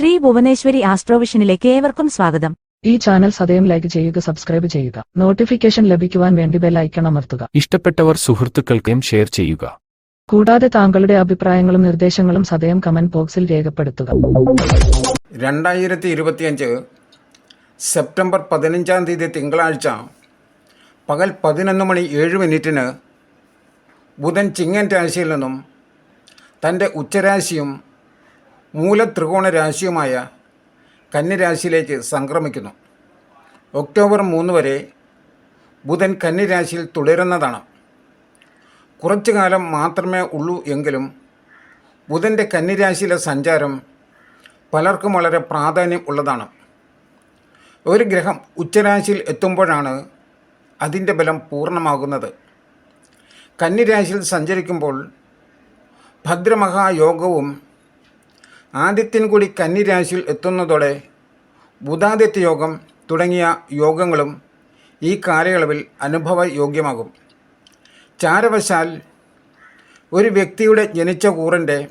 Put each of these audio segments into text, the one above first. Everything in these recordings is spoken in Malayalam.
ശ്രീ ഭുവനേശ്വരി ആസ്ട്രോവിഷനിലേക്ക് ഏവർക്കും സ്വാഗതം. ഈ ചാനൽ സദയം ലൈക്ക് ചെയ്യുക സബ്സ്ക്രൈബ് ചെയ്യുക. നോട്ടിഫിക്കേഷൻ ലഭിക്കുവാൻ വേണ്ടി ബെൽ ഐക്കൺ അമർത്തുക. ഇഷ്ടപ്പെട്ടവർ സുഹൃത്തുക്കൾക്കും ഷെയർ ചെയ്യുക. കൂടാതെ താങ്കളുടെ അഭിപ്രായങ്ങളും നിർദ്ദേശങ്ങളും സദയം കമന്റ് ബോക്സിൽ രേഖപ്പെടുത്തുക. രണ്ടായിരത്തി ഇരുപത്തിയഞ്ച് സെപ്റ്റംബർ പതിനഞ്ചാം തീയതി തിങ്കളാഴ്ച പകൽ പതിനൊന്ന് മണി ഏഴ് മിനിറ്റിന് ബുധൻ ചിങ്ങൻ രാശിയിൽ നിന്നും തന്റെ ഉച്ചരാശിയും മൂലത്രികോണ രാശിയുമായ കന്നിരാശിയിലേക്ക് സംക്രമിക്കുന്നു. ഒക്ടോബർ മൂന്ന് വരെ ബുധൻ കന്നിരാശിയിൽ തുടരുന്നതാണ്. കുറച്ചു കാലം മാത്രമേ ഉള്ളൂ എങ്കിലും ബുധന്റെ കന്നിരാശിയിലെ സഞ്ചാരം പലർക്കും വളരെ പ്രാധാന്യം ഉള്ളതാണ്. ഒരു ഗ്രഹം ഉച്ചരാശിയിൽ എത്തുമ്പോഴാണ് അതിന്റെ ബലം പൂർണമാകുന്നത്. കന്നിരാശിയിൽ സഞ്ചരിക്കുമ്പോൾ ഭദ്രമഹായോഗവും ആദിത്യൻ കൂടി കന്നിരാശിയിൽ എത്തുന്നതോടെ ബുധാദിത്യ യോഗം തുടങ്ങിയ യോഗങ്ങളും ഈ കാലയളവിൽ അനുഭവയോഗ്യമാകും. ചാരവശാൽ ഒരു വ്യക്തിയുടെ ജനിച്ച കൂറിന്റെ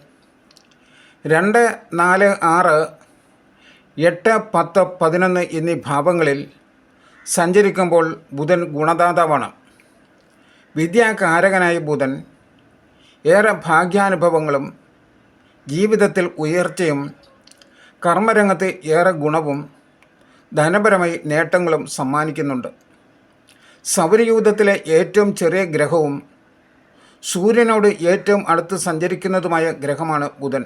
രണ്ട് നാല് ആറ് എട്ട് പത്ത് പതിനൊന്ന് എന്നീ ഭാവങ്ങളിൽ സഞ്ചരിക്കുമ്പോൾ ബുധൻ ഗുണദാതാവാണ്. വിദ്യാകാരകനായ ബുധൻ ഏറെ ഭാഗ്യാനുഭവങ്ങളും ജീവിതത്തിൽ ഉയർച്ചയും കർമ്മരംഗത്ത് ഏറെ ഗുണവും ധനപരമായി നേട്ടങ്ങളും സമ്മാനിക്കുന്നുണ്ട്. സൗരയൂഥത്തിലെ ഏറ്റവും ചെറിയ ഗ്രഹവും സൂര്യനോട് ഏറ്റവും അടുത്ത് സഞ്ചരിക്കുന്നതുമായ ഗ്രഹമാണ് ബുധൻ.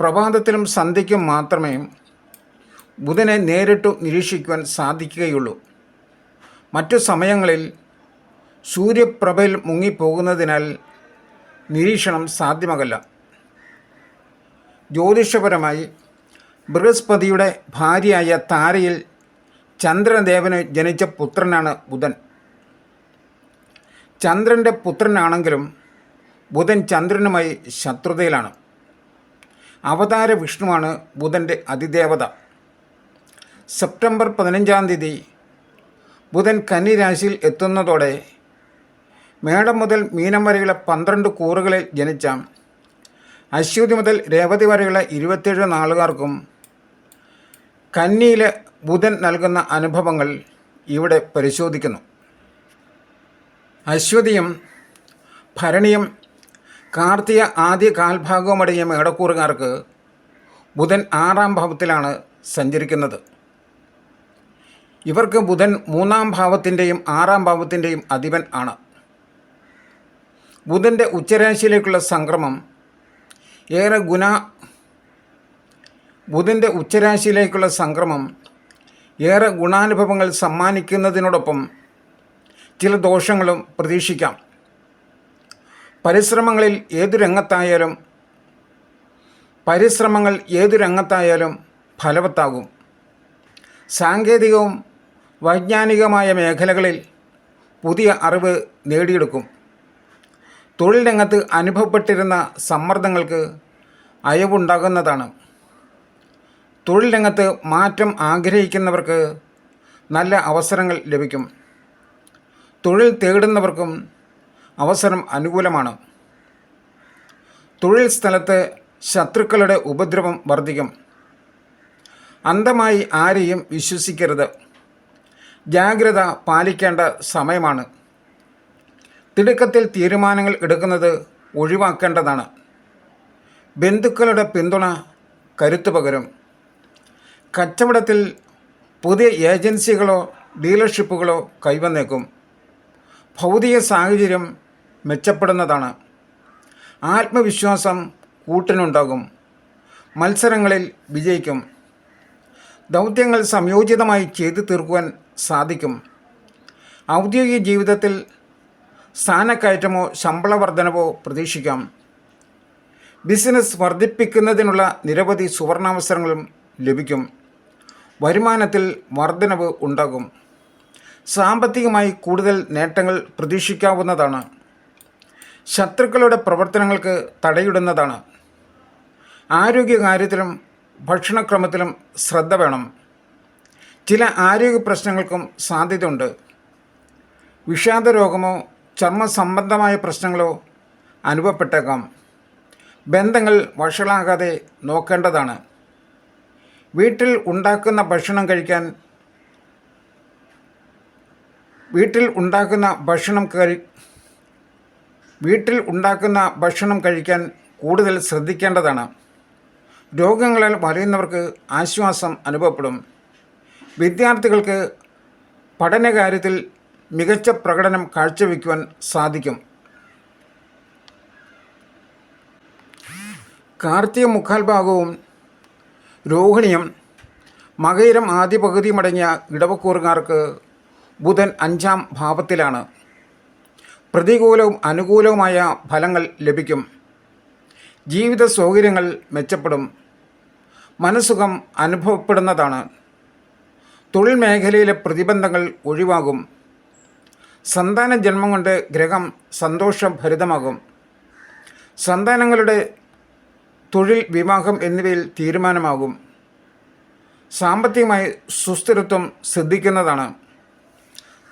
പ്രഭാതത്തിലും സന്ധ്യയ്ക്കും മാത്രമേ ബുധനെ നേരിട്ടു നിരീക്ഷിക്കുവാൻ സാധിക്കുകയുള്ളൂ. മറ്റു സമയങ്ങളിൽ സൂര്യപ്രഭയിൽ മുങ്ങിപ്പോകുന്നതിനാൽ നിരീക്ഷണം സാധ്യമല്ല ജ്യോതിഷപരമായി ബൃഹസ്പതിയുടെ ഭാര്യയായ താരയിൽ ചന്ദ്രദേവന് ജനിച്ച പുത്രനാണ് ബുധൻ. ചന്ദ്രന്റെ പുത്രനാണെങ്കിലും ബുധൻ ചന്ദ്രനുമായി ശത്രുതയിലാണ്. അവതാര വിഷ്ണുവാണ് ബുധന്റെ അതിദേവത. സെപ്റ്റംബർ പതിനഞ്ചാം തീയതി ബുധൻ കന്നിരാശിയിൽ എത്തുന്നതോടെ മേടം മുതൽ മീനം വരെയുള്ള പന്ത്രണ്ട് കൂറുകളിൽ ജനിച്ച അശ്വതി മുതൽ രേവതി വരെയുള്ള ഇരുപത്തേഴ് നാളുകാർക്കും കന്നിയിലെ ബുധൻ നൽകുന്ന അനുഭവങ്ങൾ ഇവിടെ പരിശോധിക്കുന്നു. അശ്വതിയും ഭരണിയും കാർത്തിക ആദ്യ കാൽഭാഗവുമടങ്ങിയ മേടക്കൂറുകാർക്ക് ബുധൻ ആറാം ഭാവത്തിലാണ് സഞ്ചരിക്കുന്നത്. ഇവർക്ക് ബുധൻ മൂന്നാം ഭാവത്തിന്റെയും ആറാം ഭാവത്തിന്റെയും അധിപൻ ആണ്. ബുധന്റെ ഉച്ചരാശിയിലേക്കുള്ള സംക്രമം ഏറെ ഗുണ ബുധന്റെ ഉച്ചരാശിയിലേക്കുള്ള സംക്രമം ഏറെ ഗുണാനുഭവങ്ങൾ സമ്മാനിക്കുന്നതിനോടൊപ്പം ചില ദോഷങ്ങളും പ്രതീക്ഷിക്കാം. പരിശ്രമങ്ങളിൽ ഏതു രംഗത്തായാലും പരിശ്രമങ്ങൾ ഏതു രംഗത്തായാലും ഫലവത്താകും. സാങ്കേതികവും വൈജ്ഞാനികമായ മേഖലകളിൽ പുതിയ അറിവ് നേടിയെടുക്കും. തൊഴിൽ രംഗത്ത് അനുഭവപ്പെട്ടിരുന്ന സമ്മർദ്ദങ്ങൾക്ക് അയവുണ്ടാകുന്നതാണ്. തൊഴിൽ രംഗത്ത് മാറ്റം ആഗ്രഹിക്കുന്നവർക്ക് നല്ല അവസരങ്ങൾ ലഭിക്കും. തൊഴിൽ തേടുന്നവർക്കും അവസരം അനുകൂലമാണ്. തൊഴിൽ സ്ഥലത്ത് ശത്രുക്കളുടെ ഉപദ്രവം വർദ്ധിക്കും. അന്ധമായി ആരെയും വിശ്വസിക്കരുത്. ജാഗ്രത പാലിക്കേണ്ട സമയമാണ്. തിടുക്കത്തിൽ തീരുമാനങ്ങൾ എടുക്കുന്നത് ഒഴിവാക്കേണ്ടതാണ്. ബന്ധുക്കളുടെ പിന്തുണ കരുത്തു പകരും. കച്ചവടത്തിൽ പുതിയ ഏജൻസികളോ ഡീലർഷിപ്പുകളോ കൈവന്നേക്കും. ഭൗതിക സാഹചര്യം മെച്ചപ്പെടുന്നതാണ്. ആത്മവിശ്വാസം കൂട്ടിനുണ്ടാകും. മത്സരങ്ങളിൽ വിജയിക്കും. ദൗത്യങ്ങൾ സംയോജിതമായി ചെയ്തു തീർക്കുവാൻ സാധിക്കും. ഔദ്യോഗിക ജീവിതത്തിൽ സ്ഥാനക്കയറ്റമോ ശമ്പള വർധനവോ പ്രതീക്ഷിക്കാം. ബിസിനസ് വർദ്ധിപ്പിക്കുന്നതിനുള്ള നിരവധി സുവർണാവസരങ്ങളും ലഭിക്കും. വരുമാനത്തിൽ വർധനവ് ഉണ്ടാകും. സാമ്പത്തികമായി കൂടുതൽ നേട്ടങ്ങൾ പ്രതീക്ഷിക്കാവുന്നതാണ്. ശത്രുക്കളുടെ പ്രവർത്തനങ്ങൾക്ക് തടയിടുന്നതാണ്. ആരോഗ്യകാര്യത്തിലും ഭക്ഷണക്രമത്തിലും ശ്രദ്ധ വേണം. ചില ആരോഗ്യ പ്രശ്നങ്ങൾക്കും സാധ്യതയുണ്ട്. വിഷാദ രോഗമോ ചർമ്മ സംബന്ധമായ പ്രശ്നങ്ങളോ അനുഭവപ്പെട്ടേക്കാം. ബന്ധങ്ങൾ വഷളാകാതെ നോക്കേണ്ടതാണ്. വീട്ടിൽ ഉണ്ടാക്കുന്ന ഭക്ഷണം കഴിക്കാൻ വീട്ടിൽ ഉണ്ടാക്കുന്ന ഭക്ഷണം കഴി വീട്ടിൽ ഉണ്ടാക്കുന്ന ഭക്ഷണം കഴിക്കാൻ കൂടുതൽ ശ്രദ്ധിക്കേണ്ടതാണ്. രോഗങ്ങളാൽ വലയുന്നവർക്ക് ആശ്വാസം അനുഭവപ്പെടും. വിദ്യാർത്ഥികൾക്ക് പഠനകാര്യത്തിൽ മികച്ച പ്രകടനം കാഴ്ചവെക്കുവാൻ സാധിക്കും. കാർത്തിക മുക്കാൽ ഭാഗവും രോഹിണിയും മകയിരം ആദ്യ പകുതിയുമടങ്ങിയ ഇടവക്കൂറുകാർക്ക് ബുധൻ അഞ്ചാം ഭാവത്തിലാണ്. പ്രതികൂലവും അനുകൂലവുമായ ഫലങ്ങൾ ലഭിക്കും. ജീവിത സൗകര്യങ്ങൾ മെച്ചപ്പെടും. മനസ്സുഖം അനുഭവപ്പെടുന്നതാണ്. തൊഴിൽ മേഖലയിലെ പ്രതിബന്ധങ്ങൾ ഒഴിവാകും. സന്താന ജന്മം കൊണ്ട് ഗ്രഹം സന്തോഷഭരിതമാകും. സന്താനങ്ങളുടെ തൊഴിൽ വിവാഹം എന്നിവയിൽ തീരുമാനമാകും. സാമ്പത്തികമായി സുസ്ഥിരത്വം ശ്രദ്ധിക്കുന്നതാണ്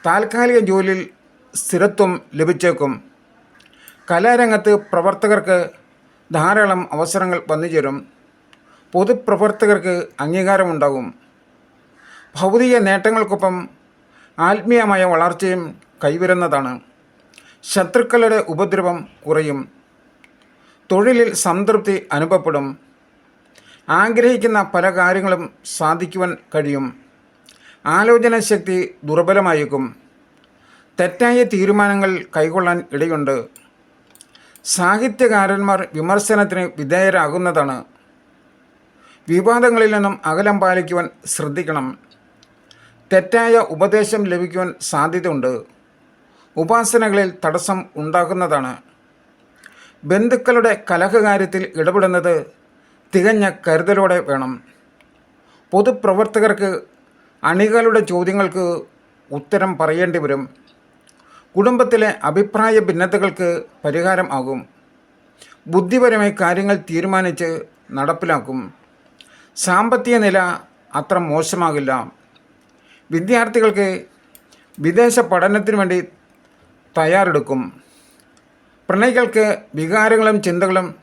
താൽക്കാലിക ജോലിയിൽ സ്ഥിരത്വം ലഭിച്ചേക്കും. കലാരംഗത്ത് പ്രവർത്തകർക്ക് ധാരാളം അവസരങ്ങൾ വന്നുചേരും. പൊതുപ്രവർത്തകർക്ക് അംഗീകാരമുണ്ടാകും. ഭൗതിക നേട്ടങ്ങൾക്കൊപ്പം ആത്മീയമായ വളർച്ചയും കൈവരുന്നതാണ്. ശത്രുക്കളുടെ ഉപദ്രവം കുറയും. തൊഴിലിൽ സംതൃപ്തി അനുഭവപ്പെടും. ആഗ്രഹിക്കുന്ന പല കാര്യങ്ങളും സാധിക്കുവാൻ കഴിയും. ആലോചന ശക്തി ദുർബലമായേക്കും. തെറ്റായ തീരുമാനങ്ങൾ കൈക്കൊള്ളാൻ ഇടയുണ്ട്. സാഹിത്യകാരന്മാർ വിമർശനത്തിന് വിധേയരാകുന്നതാണ്. വിവാദങ്ങളിൽ നിന്നും അകലം പാലിക്കുവാൻ ശ്രദ്ധിക്കണം. തെറ്റായ ഉപദേശം ലഭിക്കുവാൻ സാധ്യതയുണ്ട്. ഉപാസനകളിൽ തടസ്സം ഉണ്ടാകുന്നതാണ്. ബന്ധുക്കളുടെ കലഹകാര്യത്തിൽ ഇടപെടുന്നത് തികഞ്ഞ കരുതലോടെ വേണം. പൊതുപ്രവർത്തകർക്ക് അണികളുടെ ചോദ്യങ്ങൾക്ക് ഉത്തരം പറയേണ്ടി വരും. കുടുംബത്തിലെ അഭിപ്രായ ഭിന്നതകൾക്ക് പരിഹാരം ആകും. ബുദ്ധിപരമായി കാര്യങ്ങൾ തീരുമാനിച്ച് നടപ്പിലാക്കും. സാമ്പത്തിക നില അത്ര മോശമാകില്ല. വിദ്യാർത്ഥികൾക്ക് വിദേശ പഠനത്തിന് വേണ്ടി തയ്യാറെടുക്കും. പ്രണയികൾക്ക് വികാരങ്ങളും ചിന്തകളും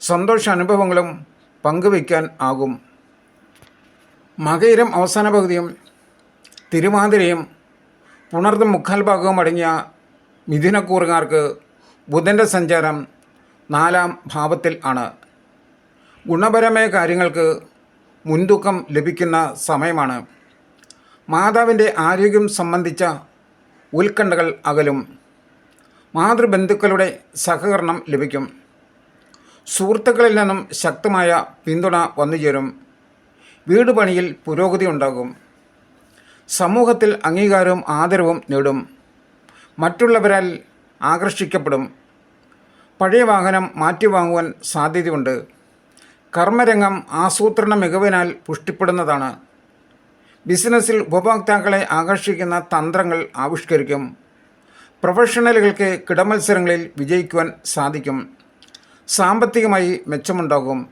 സന്തോഷ അനുഭവങ്ങളും പങ്കുവയ്ക്കാൻ ആകും. മകയിരം അവസാന പകുതിയും തിരുവാതിരയും പുണർന്ന് മുക്കാൽ ഭാഗവും അടങ്ങിയ മിഥുനക്കൂറുകാർക്ക് ബുധന്റെ സഞ്ചാരം നാലാം ഭാവത്തിൽ ആണ്. ഗുണപരമായ കാര്യങ്ങൾക്ക് മുൻതൂക്കം ലഭിക്കുന്ന സമയമാണ്. മാതാവിന്റെ ആരോഗ്യം സംബന്ധിച്ച ഉത്കണ്ഠകൾ അകലും. മാതൃബന്ധുക്കളുടെ സഹകരണം ലഭിക്കും. സുഹൃത്തുക്കളിൽ നിന്നും ശക്തമായ പിന്തുണ വന്നുചേരും വീട് പണിയിൽ പുരോഗതി ഉണ്ടാകും. സമൂഹത്തിൽ അംഗീകാരവും ആദരവും നേടും. മറ്റുള്ളവരാൽ ആകർഷിക്കപ്പെടും. പഴയ വാഹനം മാറ്റി വാങ്ങുവാൻ സാധ്യതയുണ്ട്. കർമ്മരംഗം ആസൂത്രണ മികവിനാൽ പുഷ്ടിപ്പെടുന്നതാണ്. ബിസിനസ്സിൽ ഉപഭോക്താക്കളെ ആകർഷിക്കുന്ന തന്ത്രങ്ങൾ ആവിഷ്കരിക്കും. പ്രൊഫഷണലുകൾക്ക് കിടമത്സരങ്ങളിൽ വിജയിക്കുവാൻ സാധിക്കും. സാമ്പത്തികമായി മെച്ചമുണ്ടാകും.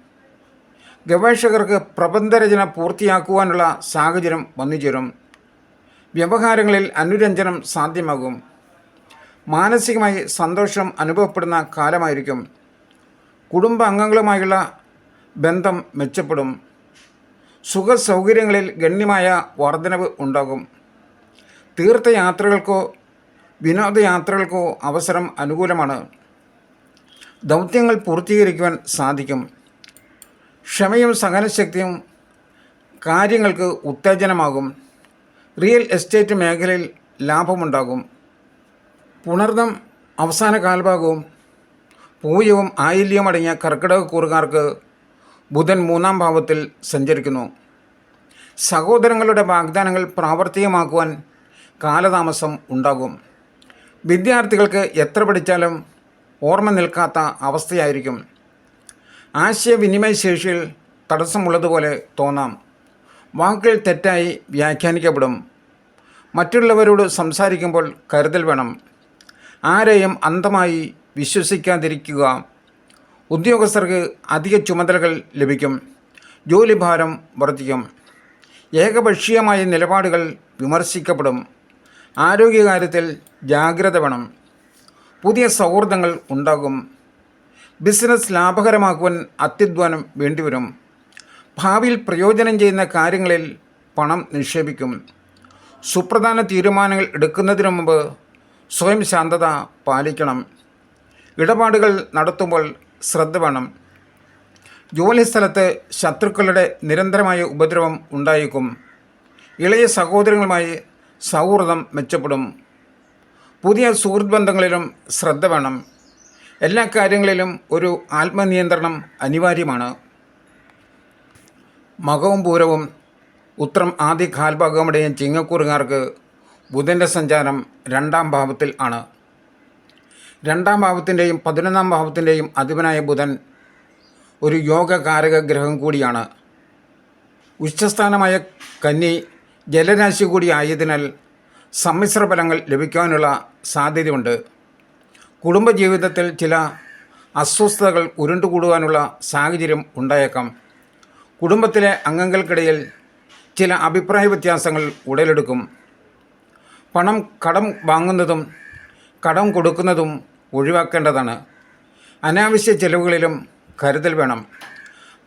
ഗവേഷകർക്ക് പ്രബന്ധരചന പൂർത്തിയാക്കുവാനുള്ള സാഹചര്യം വന്നുചേരും. വ്യവഹാരങ്ങളിൽ അനുരഞ്ജനം സാധ്യമാകും. മാനസികമായി സന്തോഷം അനുഭവപ്പെടുന്ന കാലമായിരിക്കും. കുടുംബ അംഗങ്ങളുമായുള്ള ബന്ധം മെച്ചപ്പെടും. സുഖ സൗകര്യങ്ങളിൽ ഗണ്യമായ വർധനവ് ഉണ്ടാകും. തീർത്ഥയാത്രകൾക്കോ വിനോദയാത്രകൾക്കോ അവസരം അനുകൂലമാണ്. ദൗത്യങ്ങൾ പൂർത്തീകരിക്കുവാൻ സാധിക്കും. ക്ഷമയും സഹനശക്തിയും കാര്യങ്ങൾക്ക് ഉത്തേജനമാകും. റിയൽ എസ്റ്റേറ്റ് മേഖലയിൽ ലാഭമുണ്ടാകും. പുണർദം അവസാന കാൽഭാഗവും പൂയവും ആയില്യവും അടങ്ങിയ കർക്കിടക കൂറുകാർക്ക് ബുധൻ മൂന്നാം ഭാവത്തിൽ സഞ്ചരിക്കുന്നു. സഹോദരങ്ങളുടെ വാഗ്ദാനങ്ങൾ പ്രാവർത്തികമാക്കുവാൻ കാലതാമസം ഉണ്ടാകും. വിദ്യാർത്ഥികൾക്ക് എത്ര പഠിച്ചാലും ഓർമ്മ നിൽക്കാത്ത അവസ്ഥയായിരിക്കും. ആശയവിനിമയ ശേഷിയിൽ തടസ്സമുള്ളതുപോലെ തോന്നാം. വാക്കുകൾ തെറ്റായി വ്യാഖ്യാനിക്കപ്പെടും. മറ്റുള്ളവരോട് സംസാരിക്കുമ്പോൾ കരുതൽ വേണം. ആരെയും അന്ധമായി വിശ്വസിക്കാതിരിക്കുക. ഉദ്യോഗസ്ഥർക്ക് അധിക ചുമതലകൾ ലഭിക്കും. ജോലിഭാരം വർദ്ധിക്കും. ഏകപക്ഷീയമായ നിലപാടുകൾ വിമർശിക്കപ്പെടും. ആരോഗ്യകാര്യത്തിൽ ജാഗ്രത വേണം. പുതിയ സൗഹൃദങ്ങൾ ഉണ്ടാകും. ബിസിനസ് ലാഭകരമാക്കുവാൻ അത്യധ്വാനം വേണ്ടിവരും. ഭാവിയിൽ പ്രയോജനം ചെയ്യുന്ന കാര്യങ്ങളിൽ പണം നിക്ഷേപിക്കും. സുപ്രധാന തീരുമാനങ്ങൾ എടുക്കുന്നതിനു മുമ്പ് സ്വയം ശാന്തത പാലിക്കണം. ഇടപാടുകൾ നടത്തുമ്പോൾ ശ്രദ്ധ വേണം. ജോലിസ്ഥലത്ത് ശത്രുക്കളുടെ നിരന്തരമായ ഉപദ്രവം ഉണ്ടായേക്കും. ഇളയ സഹോദരങ്ങളുമായി സൗഹൃദം മെച്ചപ്പെടും. പുതിയ സുഹൃത്ത് ബന്ധങ്ങളിലും ശ്രദ്ധ വേണം. എല്ലാ കാര്യങ്ങളിലും ഒരു ആത്മനിയന്ത്രണം അനിവാര്യമാണ്. മകവും പൂരവും ഉത്രം ആദ്യ കാൽഭാഗമുടെയും ചിങ്ങക്കൂറുകാർക്ക് ബുധന്റെ സഞ്ചാരം രണ്ടാം ഭാവത്തിൽ ആണ്. രണ്ടാം ഭാവത്തിന്റെയും പതിനൊന്നാം ഭാവത്തിന്റെയും അധിപനായ ബുധൻ ഒരു യോഗകാരക ഗ്രഹം കൂടിയാണ്. ഉച്ചസ്ഥാനമായ കന്നി ജലരാശി കൂടി ആയതിനാൽ സമ്മിശ്ര ഫലങ്ങൾ ലഭിക്കാനുള്ള സാധ്യതയുണ്ട്. കുടുംബജീവിതത്തിൽ ചില അസ്വസ്ഥതകൾ ഉരുണ്ടുകൂടുവാനുള്ള സാഹചര്യം ഉണ്ടായേക്കാം. കുടുംബത്തിലെ അംഗങ്ങൾക്കിടയിൽ ചില അഭിപ്രായ വ്യത്യാസങ്ങൾ ഉടലെടുക്കും. പണം കടം വാങ്ങുന്നതും കടം കൊടുക്കുന്നതും ഒഴിവാക്കേണ്ടതാണ്. അനാവശ്യ ചെലവുകളിലും കരുതൽ വേണം.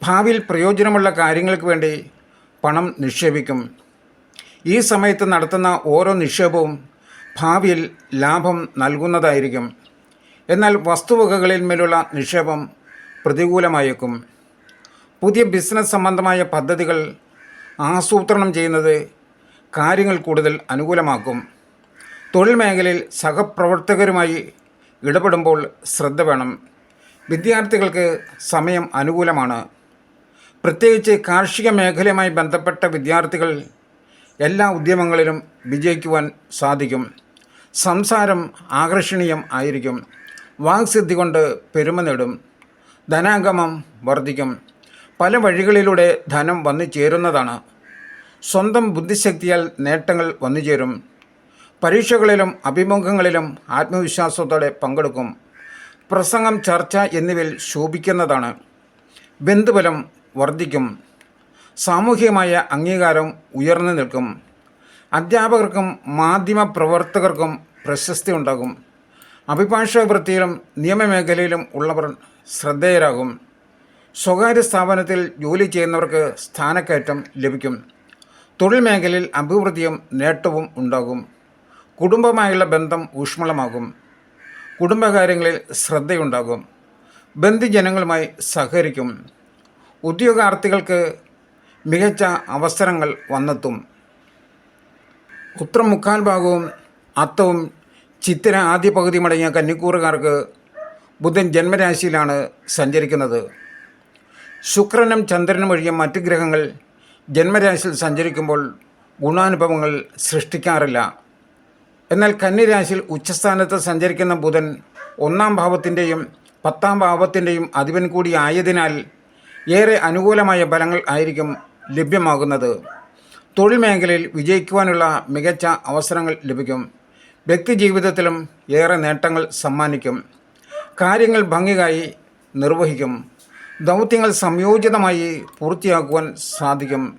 ഭാവിയിൽ പ്രയോജനമുള്ള കാര്യങ്ങൾക്ക് വേണ്ടി പണം നിക്ഷേപിക്കും. ഈ സമയത്ത് നടത്തുന്ന ഓരോ നിക്ഷേപവും ഭാവിയിൽ ലാഭം നൽകുന്നതായിരിക്കും. എന്നാൽ വസ്തുവകകളിന്മേലുള്ള നിക്ഷേപം പ്രതികൂലമായേക്കും. പുതിയ ബിസിനസ് സംബന്ധമായ പദ്ധതികൾ ആസൂത്രണം ചെയ്യുന്നത് കാര്യങ്ങൾ കൂടുതൽ അനുകൂലമാക്കും. തൊഴിൽ മേഖലയിൽ സഹപ്രവർത്തകരുമായി ഇടപെടുമ്പോൾ ശ്രദ്ധ വേണം. വിദ്യാർത്ഥികൾക്ക് സമയം അനുകൂലമാണ്. പ്രത്യേകിച്ച് കാർഷിക മേഖലയുമായി ബന്ധപ്പെട്ട വിദ്യാർത്ഥികൾ എല്ലാ ഉദ്യമങ്ങളിലും വിജയിക്കുവാൻ സാധിക്കും. സംസാരം ആകർഷണീയം ആയിരിക്കും. വാക്സിദ്ധി കൊണ്ട് പെരുമ നേടും. ധനാഗമം വർദ്ധിക്കും. പല വഴികളിലൂടെ ധനം വന്നു ചേരുന്നതാണ്. സ്വന്തം ബുദ്ധിശക്തിയാൽ നേട്ടങ്ങൾ വന്നു ചേരും. പരീക്ഷകളിലും അഭിമുഖങ്ങളിലും ആത്മവിശ്വാസത്തോടെ പങ്കെടുക്കും. പ്രസംഗം ചർച്ച എന്നിവയിൽ ശോഭിക്കുന്നതാണ്. ബന്ധുബലം വർദ്ധിക്കും. സാമൂഹികമായ അംഗീകാരം ഉയർന്നു നിൽക്കും. അധ്യാപകർക്കും മാധ്യമ പ്രവർത്തകർക്കും പ്രശസ്തി ഉണ്ടാകും. അഭിഭാഷക വൃത്തിയിലും നിയമമേഖലയിലും ഉള്ളവർ ശ്രദ്ധേയരാകും. സ്വകാര്യ സ്ഥാപനത്തിൽ ജോലി ചെയ്യുന്നവർക്ക് സ്ഥാനക്കയറ്റം ലഭിക്കും. തൊഴിൽ മേഖലയിൽ അഭിവൃദ്ധിയും നേട്ടവും ഉണ്ടാകും. കുടുംബമായുള്ള ബന്ധം ഊഷ്മളമാകും. കുടുംബകാര്യങ്ങളിൽ ശ്രദ്ധയുണ്ടാകും. ബന്ധുജനങ്ങളുമായി സഹകരിക്കും. ഉദ്യോഗാർത്ഥികൾക്ക് മികച്ച അവസരങ്ങൾ വന്നെത്തും. ഉത്രം മുക്കാൽ ഭാഗവും അത്തവും ചിത്തിര ആദ്യ പകുതി മടങ്ങിയ കന്നിക്കൂറുകാർക്ക് ബുധൻ ജന്മരാശിയിലാണ് സഞ്ചരിക്കുന്നത്. ശുക്രനും ചന്ദ്രനും ഒഴികെ മറ്റ് ഗ്രഹങ്ങൾ ജന്മരാശിയിൽ സഞ്ചരിക്കുമ്പോൾ ഗുണാനുഭവങ്ങൾ സൃഷ്ടിക്കാറില്ല. എന്നാൽ കന്നിരാശിയിൽ ഉച്ചസ്ഥാനത്ത് സഞ്ചരിക്കുന്ന ബുധൻ ഒന്നാം ഭാവത്തിന്റെയും പത്താം ഭാവത്തിന്റെയും അധിപൻ കൂടി ആയതിനാൽ ഏറെ അനുകൂലമായ ഫലങ്ങൾ ആയിരിക്കും ലഭ്യമാകുന്നത്. തൊഴിൽ മേഖലയിൽ വിജയിക്കുവാനുള്ള മികച്ച അവസരങ്ങൾ ലഭിക്കും. വ്യക്തി ജീവിതത്തിലും ഏറെ നേട്ടങ്ങൾ സമ്മാനിക്കും. കാര്യങ്ങൾ ഭംഗിയായി നിർവഹിക്കും. ദൗത്യങ്ങൾ സംയോജിതമായി പൂർത്തിയാക്കുവാൻ സാധിക്കും.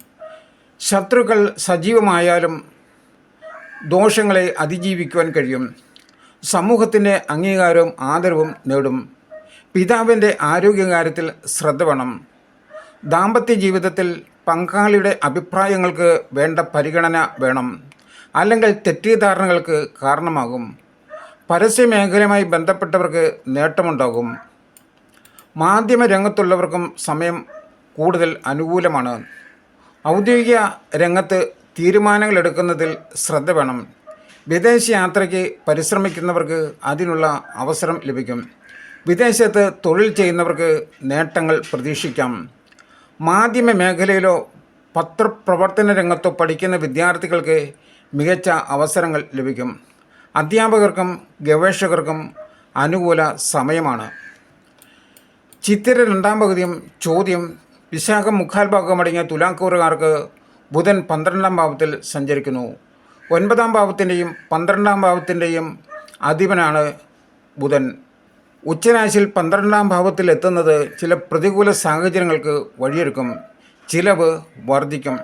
ശത്രുക്കൾ സജീവമായാലും ദോഷങ്ങളെ അതിജീവിക്കുവാൻ കഴിയും. സമൂഹത്തിന്റെ അംഗീകാരവും ആദരവും നേടും. പിതാവിന്റെ ആരോഗ്യകാര്യത്തിൽ ശ്രദ്ധ വേണം. ദാമ്പത്യ ജീവിതത്തിൽ പങ്കാളിയുടെ അഭിപ്രായങ്ങൾക്ക് വേണ്ട പരിഗണന വേണം. അല്ലെങ്കിൽ തെറ്റിദ്ധാരണകൾക്ക് കാരണമാകും. പരസ്യ മേഖലയുമായി ബന്ധപ്പെട്ടവർക്ക് നേട്ടമുണ്ടാകും. മാധ്യമ രംഗത്തുള്ളവർക്കും സമയം കൂടുതൽ അനുകൂലമാണ്. ഔദ്യോഗിക രംഗത്ത് തീരുമാനങ്ങൾ എടുക്കുന്നതിൽ ശ്രദ്ധ വേണം. വിദേശ യാത്രയ്ക്ക് പരിശ്രമിക്കുന്നവർക്ക് അതിനുള്ള അവസരം ലഭിക്കും. വിദേശത്ത് തൊഴിൽ ചെയ്യുന്നവർക്ക് നേട്ടങ്ങൾ പ്രതീക്ഷിക്കാം. മാധ്യമ മേഖലയിലോ പത്രപ്രവർത്തന രംഗത്തോ പഠിക്കുന്ന വിദ്യാർത്ഥികൾക്ക് മികച്ച അവസരങ്ങൾ ലഭിക്കും. അധ്യാപകർക്കും ഗവേഷകർക്കും അനുകൂല സമയമാണ്. ചിത്തിര രണ്ടാം പകുതിയും ചോദ്യം വിശാഖം മുക്കാൽ ഭാഗമടങ്ങിയ തുലാക്കൂറുകാർക്ക് ബുധൻ പന്ത്രണ്ടാം ഭാവത്തിൽ സഞ്ചരിക്കുന്നു. ഒൻപതാം ഭാവത്തിന്റെയും പന്ത്രണ്ടാം ഭാവത്തിന്റെയും അധിപനാണ് ബുധൻ. ഉച്ചരാശിയിൽ പന്ത്രണ്ടാം ഭാവത്തിൽ എത്തുന്നത് ചില പ്രതികൂല സാഹചര്യങ്ങൾക്ക് വഴിയൊരുക്കും. ചിലവ് വർദ്ധിക്കും.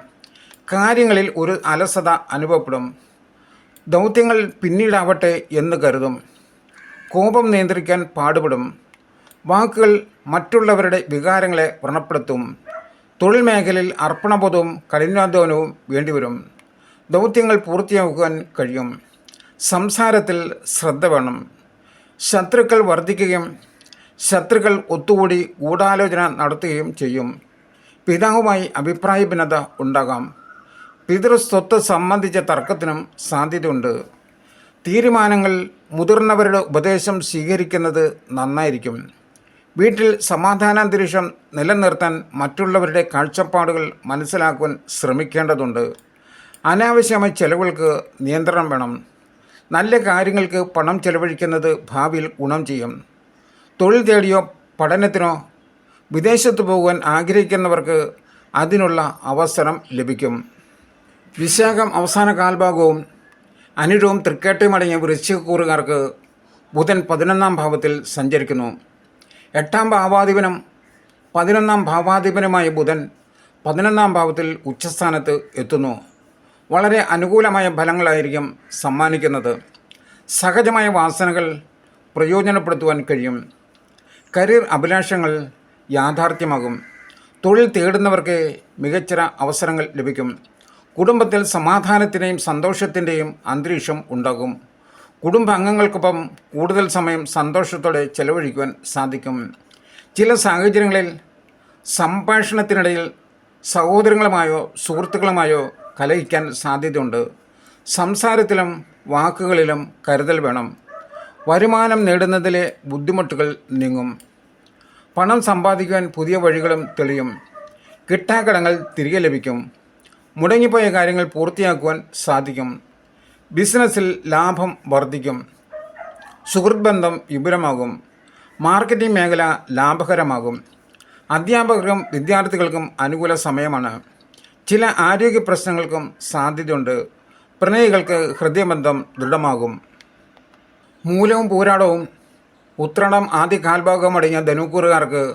കാര്യങ്ങളിൽ ഒരു അലസത അനുഭവപ്പെടും. ദൗത്യങ്ങൾ പിന്നീടാവട്ടെ എന്ന് കരുതും. കോപം നിയന്ത്രിക്കാൻ പാടുപെടും. വാക്കുകൾ മറ്റുള്ളവരുടെ വികാരങ്ങളെ വ്രണപ്പെടുത്തും. തൊഴിൽ മേഖലയിൽ അർപ്പണബോധവും കഠിനാധ്വാനവും വേണ്ടിവരും. ദൗത്യങ്ങൾ പൂർത്തിയാക്കുവാൻ കഴിയും. സംസാരത്തിൽ ശ്രദ്ധ വേണം. ശത്രുക്കൾ വർദ്ധിക്കുകയും ശത്രുക്കൾ ഒത്തുകൂടി ഗൂഢാലോചന നടത്തുകയും ചെയ്യും. പിതാവുമായി അഭിപ്രായ ഭിന്നത ഉണ്ടാകാം. പിതൃസ്വത്ത് സംബന്ധിച്ച തർക്കത്തിനും സാധ്യതയുണ്ട്. തീരുമാനങ്ങൾ മുതിർന്നവരുടെ ഉപദേശം സ്വീകരിക്കുന്നത് നന്നായിരിക്കും. വീട്ടിൽ സമാധാനാന്തരീക്ഷം നിലനിർത്താൻ മറ്റുള്ളവരുടെ കാഴ്ചപ്പാടുകൾ മനസ്സിലാക്കുവാൻ ശ്രമിക്കേണ്ടതുണ്ട്. അനാവശ്യമായ ചെലവുകൾക്ക് നിയന്ത്രണം വേണം. നല്ല കാര്യങ്ങൾക്ക് പണം ചെലവഴിക്കുന്നത് ഭാവിയിൽ ഗുണം ചെയ്യും. തൊഴിൽ തേടിയോ പഠനത്തിനോ വിദേശത്ത് പോകുവാൻ ആഗ്രഹിക്കുന്നവർക്ക് അതിനുള്ള അവസരം ലഭിക്കും. വിശാഖം അവസാന കാൽഭാഗവും അനുരവും തൃക്കേട്ടയും അടങ്ങിയ വൃശ്ചികക്കൂറുകാർക്ക് ബുധൻ പതിനൊന്നാം ഭാവത്തിൽ സഞ്ചരിക്കുന്നു. എട്ടാം ഭാവാധിപനും പതിനൊന്നാം ഭാവാധിപനുമായ ബുധൻ പതിനൊന്നാം ഭാവത്തിൽ ഉച്ചസ്ഥാനത്ത് എത്തുന്നു. വളരെ അനുകൂലമായ ഫലങ്ങളായിരിക്കും സമ്മാനിക്കുന്നത്. സഹജമായ വാസനകൾ പ്രയോജനപ്പെടുത്തുവാൻ കഴിയും. കരിയർ അഭിലാഷങ്ങൾ യാഥാർത്ഥ്യമാകും. തൊഴിൽ തേടുന്നവർക്ക് മികച്ച അവസരങ്ങൾ ലഭിക്കും. കുടുംബത്തിൽ സമാധാനത്തിന്റെയും സന്തോഷത്തിന്റെയും അന്തരീക്ഷം ഉണ്ടാകും. കുടുംബാംഗങ്ങൾക്കൊപ്പം കൂടുതൽ സമയം സന്തോഷത്തോടെ ചെലവഴിക്കുവാൻ സാധിക്കും. ചില സാഹചര്യങ്ങളിൽ സംഭാഷണത്തിനിടയിൽ സഹോദരങ്ങളുമായോ സുഹൃത്തുക്കളുമായോ കലഹിക്കാൻ സാധ്യതയുണ്ട്. സംസാരത്തിലും വാക്കുകളിലും കരുതൽ വേണം. വരുമാനം നേടുന്നതിലെ ബുദ്ധിമുട്ടുകൾ നീങ്ങും. പണം സമ്പാദിക്കുവാൻ പുതിയ വഴികളും തെളിയും. കിട്ടാക്കടങ്ങൾ തിരികെ ലഭിക്കും. മുടങ്ങിപ്പോയ കാര്യങ്ങൾ പൂർത്തിയാക്കുവാൻ സാധിക്കും. ബിസിനസ്സിൽ ലാഭം വർദ്ധിക്കും. സുഹൃത്ത് ബന്ധം വിപുലമാകും. മാർക്കറ്റിംഗ് മേഖല ലാഭകരമാകും. അധ്യാപകർക്കും വിദ്യാർത്ഥികൾക്കും അനുകൂല സമയമാണ്. ചില ആരോഗ്യ പ്രശ്നങ്ങൾക്കും സാധ്യതയുണ്ട്. പ്രണയികൾക്ക് ഹൃദയബന്ധം ദൃഢമാകും. മൂലവും പൂരാടവും. ഉത്രണം ആദ്യ കാൽഭാഗം അടങ്ങിയ ധനുക്കൂറുകാർക്ക്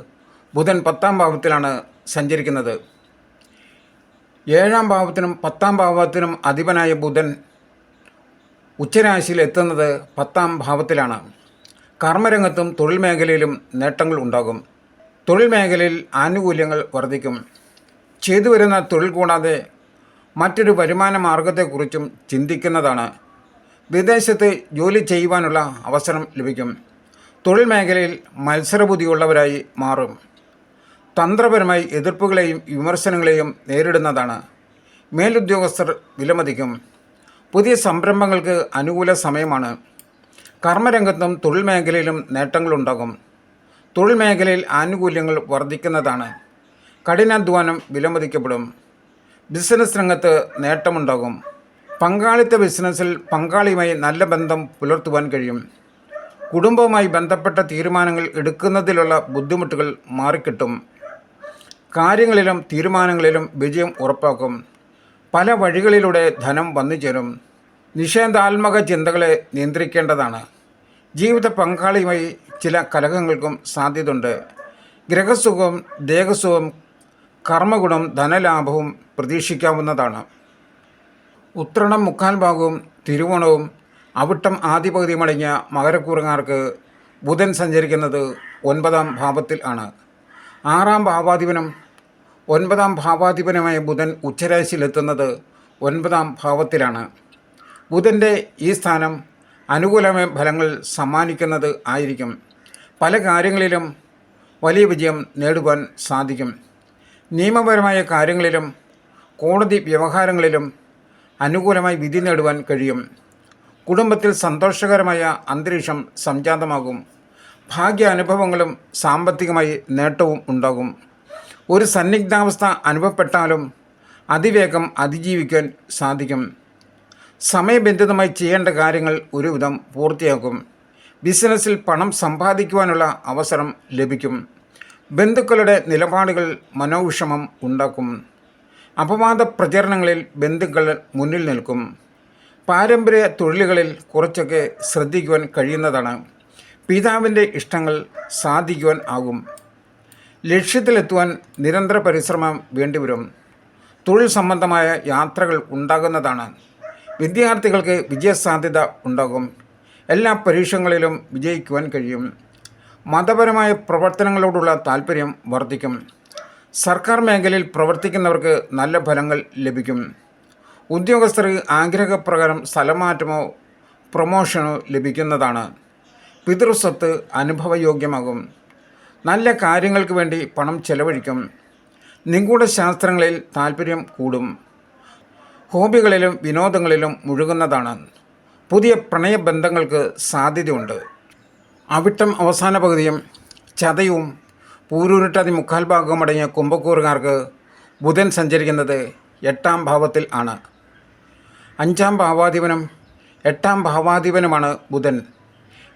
ബുധൻ പത്താം ഭാവത്തിലാണ് സഞ്ചരിക്കുന്നത്. ഏഴാം ഭാവത്തിനും പത്താം ഭാവത്തിനും അധിപനായ ബുധൻ ഉച്ചരാശിയിൽ എത്തുന്നത് പത്താം ഭാവത്തിലാണ്. കർമ്മരംഗത്തും തൊഴിൽ മേഖലയിലും നേട്ടങ്ങൾ ഉണ്ടാകും. തൊഴിൽ മേഖലയിൽ ആനുകൂല്യങ്ങൾ വർദ്ധിക്കും. ചെയ്തു വരുന്ന തൊഴിൽ കൂടാതെ മറ്റൊരു വരുമാന മാർഗത്തെക്കുറിച്ചും ചിന്തിക്കുന്നതാണ്. വിദേശത്ത് ജോലി ചെയ്യുവാനുള്ള അവസരം ലഭിക്കും. തൊഴിൽ മേഖലയിൽ മത്സരബുദ്ധിയുള്ളവരായി മാറും. തന്ത്രപരമായി എതിർപ്പുകളെയും വിമർശനങ്ങളെയും നേരിടുന്നതാണ്. മേലുദ്യോഗസ്ഥർ വിലമതിക്കും. പുതിയ സംരംഭങ്ങൾക്ക് അനുകൂല സമയമാണ്. കർമ്മരംഗത്തും തൊഴിൽ മേഖലയിലും നേട്ടങ്ങളുണ്ടാകും. തൊഴിൽ മേഖലയിൽ ആനുകൂല്യങ്ങൾ വർദ്ധിക്കുന്നതാണ്. കഠിനാധ്വാനം വിലമതിക്കപ്പെടും. ബിസിനസ് രംഗത്ത് നേട്ടമുണ്ടാകും. പങ്കാളിത്ത ബിസിനസ്സിൽ പങ്കാളിയുമായി നല്ല ബന്ധം പുലർത്തുവാൻ കഴിയും. കുടുംബവുമായി ബന്ധപ്പെട്ട തീരുമാനങ്ങൾ എടുക്കുന്നതിലുള്ള ബുദ്ധിമുട്ടുകൾ മാറിക്കിട്ടും. കാര്യങ്ങളിലും തീരുമാനങ്ങളിലും വിജയം ഉറപ്പാക്കും. പല വഴികളിലൂടെ ധനം വന്നു ചേരും നിഷേധാത്മക ചിന്തകളെ നിയന്ത്രിക്കേണ്ടതാണ്. ജീവിത പങ്കാളിയുമായി ചില കലഹങ്ങൾക്കും സാധ്യതയുണ്ട്. ഗ്രഹസുഖവും ദേഹസുഖവും കർമ്മഗുണം ധനലാഭവും പ്രതീക്ഷിക്കാവുന്നതാണ്. ഉത്രണം മുക്കാൽ ഭാഗവും തിരുവോണവും അവിട്ടം ആദ്യപകുതിയുമടങ്ങിയ മകരക്കൂറുകാർക്ക് ബുധൻ സഞ്ചരിക്കുന്നത് ഒൻപതാം ഭാവത്തിൽ ആണ്. ആറാം ഭാവാധിപനും ഒൻപതാം ഭാവാധിപനമായ ബുധൻ ഉച്ചരാശിയിലെത്തുന്നത് ഒൻപതാം ഭാവത്തിലാണ്. ബുധന്റെ ഈ സ്ഥാനം അനുകൂലമായ ഫലങ്ങൾ സമ്മാനിക്കുന്നത് ആയിരിക്കും. പല കാര്യങ്ങളിലും വലിയ വിജയം നേടുവാൻ സാധിക്കും. നിയമപരമായ കാര്യങ്ങളിലും കോടതി വ്യവഹാരങ്ങളിലും അനുകൂലമായി വിധി നേടുവാൻ കഴിയും. കുടുംബത്തിൽ സന്തോഷകരമായ അന്തരീക്ഷം സംജാതമാകും. ഭാഗ്യ അനുഭവങ്ങളും സാമ്പത്തികമായി നേട്ടവും ഉണ്ടാകും. ഒരു സന്നിഗ്ധാവസ്ഥ അനുഭവപ്പെട്ടാലും അതിവേഗം അതിജീവിക്കാൻ സാധിക്കും. സമയബന്ധിതമായി ചെയ്യേണ്ട കാര്യങ്ങൾ ഒരുവിധം പൂർത്തിയാക്കും ബിസിനസ്സിൽ പണം സമ്പാദിക്കുവാനുള്ള അവസരം ലഭിക്കും. ബന്ധുക്കളുടെ നിലപാടുകൾ മനോവിഷമം ഉണ്ടാക്കും. അപവാദ പ്രചരണങ്ങളിൽ ബന്ധുക്കൾ മുന്നിൽ നിൽക്കും. പാരമ്പര്യ തൊഴിലുകളിൽ കുറച്ചൊക്കെ ശ്രദ്ധിക്കുവാൻ കഴിയുന്നതാണ്. പിതാവിന്റെ ഇഷ്ടങ്ങൾ സാധിക്കുവാൻ ആകും. ലക്ഷ്യത്തിലെത്തുവാൻ നിരന്തര പരിശ്രമം വേണ്ടിവരും. തൊഴിൽ സംബന്ധമായ യാത്രകൾ ഉണ്ടാകുന്നതാണ്. വിദ്യാർത്ഥികൾക്ക് വിജയസാധ്യത ഉണ്ടാകും. എല്ലാ പരീക്ഷകളിലും വിജയിക്കുവാൻ കഴിയും. മതപരമായ പ്രവർത്തനങ്ങളോടുള്ള താല്പര്യം വർദ്ധിക്കും. സർക്കാർ മേഖലയിൽ പ്രവർത്തിക്കുന്നവർക്ക് നല്ല ഫലങ്ങൾ ലഭിക്കും. ഉദ്യോഗസ്ഥർക്ക് ആഗ്രഹപ്രകാരം സ്ഥലമാറ്റമോ പ്രൊമോഷനോ ലഭിക്കുന്നതാണ്. പിതൃസ്വത്ത് അനുഭവയോഗ്യമാകും. നല്ല കാര്യങ്ങൾക്ക് വേണ്ടി പണം ചെലവഴിക്കും. നിഗൂഢ ശാസ്ത്രങ്ങളിൽ താല്പര്യം കൂടും. ഹോബികളിലും വിനോദങ്ങളിലും മുഴുകുന്നതാണ്. പുതിയ പ്രണയബന്ധങ്ങൾക്ക് സാധ്യതയുണ്ട്. അവിട്ടം അവസാന പകുതിയും ചതയും പൂരൂരുട്ടാതി മുക്കാൽ ഭാഗവും അടങ്ങിയ കുംഭക്കൂറുകാർക്ക് ബുധൻ സഞ്ചരിക്കുന്നത് എട്ടാം ഭാവത്തിൽ ആണ്. അഞ്ചാം ഭാവാധിപനും എട്ടാം ഭാവാധിപനുമാണ് ബുധൻ.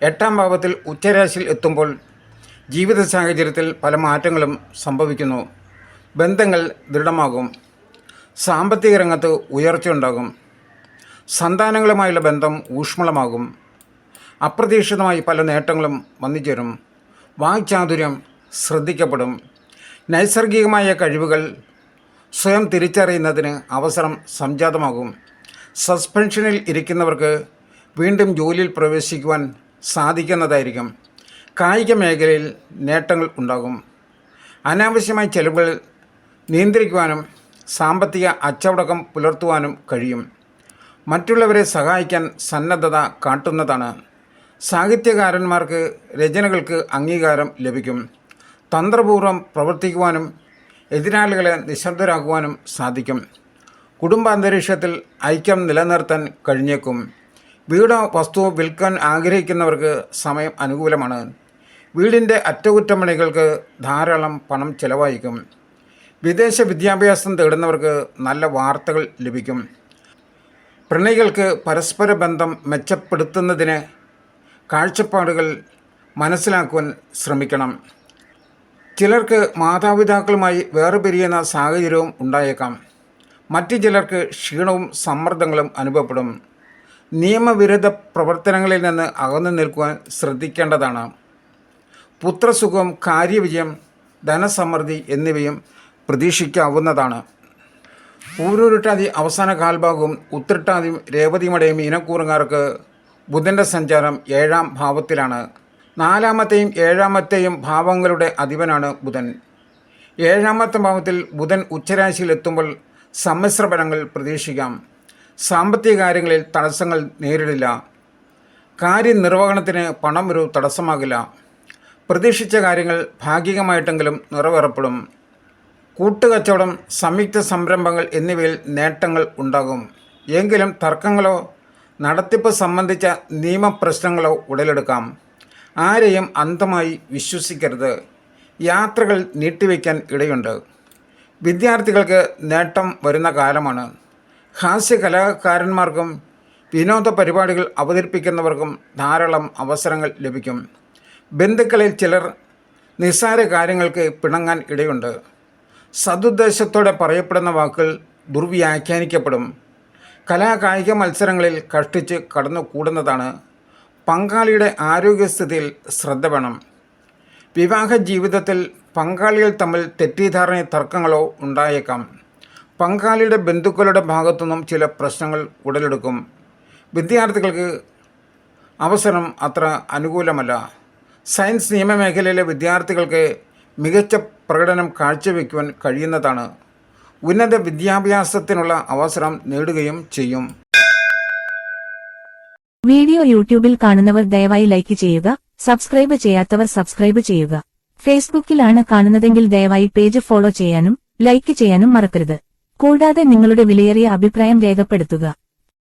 എട്ടാം ഭാവത്തിൽ ഉച്ചരാശിയിൽ എത്തുമ്പോൾ ജീവിത സാഹചര്യത്തിൽ പല മാറ്റങ്ങളും സംഭവിക്കുന്നു. ബന്ധങ്ങൾ ദൃഢമാകും. സാമ്പത്തിക രംഗത്ത് ഉയർച്ചയുണ്ടാകും. സന്താനങ്ങളുമായുള്ള ബന്ധം ഊഷ്മളമാകും. അപ്രതീക്ഷിതമായി പല നേട്ടങ്ങളും വന്നുചേരും വാക്ചാതുര്യം ശ്രദ്ധിക്കപ്പെടും. നൈസർഗികമായ കഴിവുകൾ സ്വയം തിരിച്ചറിയുന്നതിന് അവസരം സംജാതമാകും. സസ്പെൻഷനിൽ ഇരിക്കുന്നവർക്ക് വീണ്ടും ജോലിയിൽ പ്രവേശിക്കുവാൻ സാധിക്കുന്നതായിരിക്കും. കായിക മേഖലയിൽ നേട്ടങ്ങൾ ഉണ്ടാകും. അനാവശ്യമായ ചെലവുകൾ നിയന്ത്രിക്കുവാനും സാമ്പത്തിക അച്ചടക്കം പുലർത്തുവാനും കഴിയും. മറ്റുള്ളവരെ സഹായിക്കാൻ സന്നദ്ധത കാട്ടുന്നതാണ്. സാഹിത്യകാരന്മാർക്ക് രചനകൾക്ക് അംഗീകാരം ലഭിക്കും. തന്ത്രപൂർവം പ്രവർത്തിക്കുവാനും എതിരാളികളെ നിശബ്ദരാക്കുവാനും സാധിക്കും. കുടുംബാന്തരീക്ഷത്തിൽ ഐക്യം നിലനിർത്താൻ കഴിഞ്ഞേക്കും. വീടോ വസ്തുവോ വിൽക്കാൻ ആഗ്രഹിക്കുന്നവർക്ക് സമയം അനുകൂലമാണ്. വീടിന്റെ അറ്റകുറ്റപ്പണികൾക്ക് ധാരാളം പണം ചെലവഴിക്കും. വിദേശ വിദ്യാഭ്യാസം തേടുന്നവർക്ക് നല്ല വാർത്തകൾ ലഭിക്കും. പ്രണയികൾക്ക് പരസ്പര ബന്ധം മെച്ചപ്പെടുത്തുന്നതിന് കാഴ്ചപ്പാടുകൾ മനസ്സിലാക്കുവാൻ ശ്രമിക്കണം. ചിലർക്ക് മാതാപിതാക്കളുമായി വേറെ പിരിയുന്ന സാഹചര്യവും ഉണ്ടായേക്കാം. മറ്റു ചിലർക്ക് ക്ഷീണവും സമ്മർദ്ദങ്ങളും അനുഭവപ്പെടും. നിയമവിരുദ്ധ പ്രവർത്തനങ്ങളിൽ നിന്ന് അകന്നു നിൽക്കുവാൻ ശ്രദ്ധിക്കേണ്ടതാണ്. പുത്രസുഖം കാര്യവിജയം ധനസമൃദ്ധി എന്നിവയും പ്രതീക്ഷിക്കാവുന്നതാണ്. പൂരൂരുട്ടാതി അവസാന കാൽഭാഗവും ഉത്രട്ടാതിയും രേവതിയുമടയും ഇനക്കൂറുകാർക്ക് ബുധന്റെ സഞ്ചാരം ഏഴാം ഭാവത്തിലാണ്. നാലാമത്തെയും ഏഴാമത്തെയും ഭാവങ്ങളുടെ അധിപനാണ് ബുധൻ. ഏഴാമത്തെ ഭാവത്തിൽ ബുധൻ ഉച്ചരാശിയിലെത്തുമ്പോൾ സമ്മിശ്ര ഫലങ്ങൾ പ്രതീക്ഷിക്കാം. സാമ്പത്തിക കാര്യങ്ങളിൽ തടസ്സങ്ങൾ നേരിടില്ല. കാര്യനിർവഹണത്തിന് പണം ഒരു തടസ്സമാകില്ല. പ്രതീക്ഷിച്ച കാര്യങ്ങൾ ഭാഗികമായിട്ടെങ്കിലും നിറവേറപ്പെടും. കൂട്ടുകച്ചവടം സംയുക്ത സംരംഭങ്ങൾ എന്നിവയിൽ നേട്ടങ്ങൾ ഉണ്ടാകും. എങ്കിലും തർക്കങ്ങളോ നടത്തിപ്പ് സംബന്ധിച്ച നിയമപ്രശ്നങ്ങളോ ഉടലെടുക്കാം. ആരെയും അന്ധമായി വിശ്വസിക്കരുത്. യാത്രകൾ നീട്ടിവെക്കാൻ ഇടയുണ്ട്. വിദ്യാർത്ഥികൾക്ക് നേട്ടം വരുന്ന കാലമാണ്. ഹാസ്യ കലാകാരന്മാർക്കും വിനോദ പരിപാടികൾ അവതരിപ്പിക്കുന്നവർക്കും ധാരാളം അവസരങ്ങൾ ലഭിക്കും. ബന്ധുക്കളിൽ ചിലർ നിസ്സാര കാര്യങ്ങൾക്ക് പിണങ്ങാൻ ഇടയുണ്ട്. സതുദ്ദേശത്തോടെ പറയപ്പെടുന്ന വാക്കുകൾ ദുർവ്യാഖ്യാനിക്കപ്പെടും. കലാകായിക മത്സരങ്ങളിൽ കഷ്ടിച്ച് കടന്നു കൂടുന്നതാണ് പങ്കാളിയുടെ ആരോഗ്യസ്ഥിതിയിൽ ശ്രദ്ധ വേണം. വിവാഹ ജീവിതത്തിൽ പങ്കാളികൾ തമ്മിൽ തെറ്റിദ്ധാരണ തർക്കങ്ങളോ ഉണ്ടായേക്കാം. പങ്കാളിയുടെ ബന്ധുക്കളുടെ ഭാഗത്തുനിന്നും ചില പ്രശ്നങ്ങൾ ഉടലെടുക്കും. വിദ്യാർത്ഥികൾക്ക് അവസരം അത്ര അനുകൂലമല്ല. സയൻസ് നിയമമേഖലയിലെ വിദ്യാർത്ഥികൾക്ക് മികച്ച പ്രകടനം കാഴ്ചവെക്കുവാൻ കഴിയുന്നതാണ്. ഉന്നത വിദ്യാഭ്യാസത്തിനുള്ള അവസരം നേടുകയും ചെയ്യും. വീഡിയോ യൂട്യൂബിൽ കാണുന്നവർ ദയവായി ലൈക്ക് ചെയ്യുക സബ്സ്ക്രൈബ് ചെയ്യാത്തവർ സബ്സ്ക്രൈബ് ചെയ്യുക. ഫേസ്ബുക്കിലാണ് കാണുന്നതെങ്കിൽ ദയവായി പേജ് ഫോളോ ചെയ്യാനും ലൈക്ക് ചെയ്യാനും മറക്കരുത്. കൂടാതെ നിങ്ങളുടെ വിലയേറിയ അഭിപ്രായം രേഖപ്പെടുത്തുക.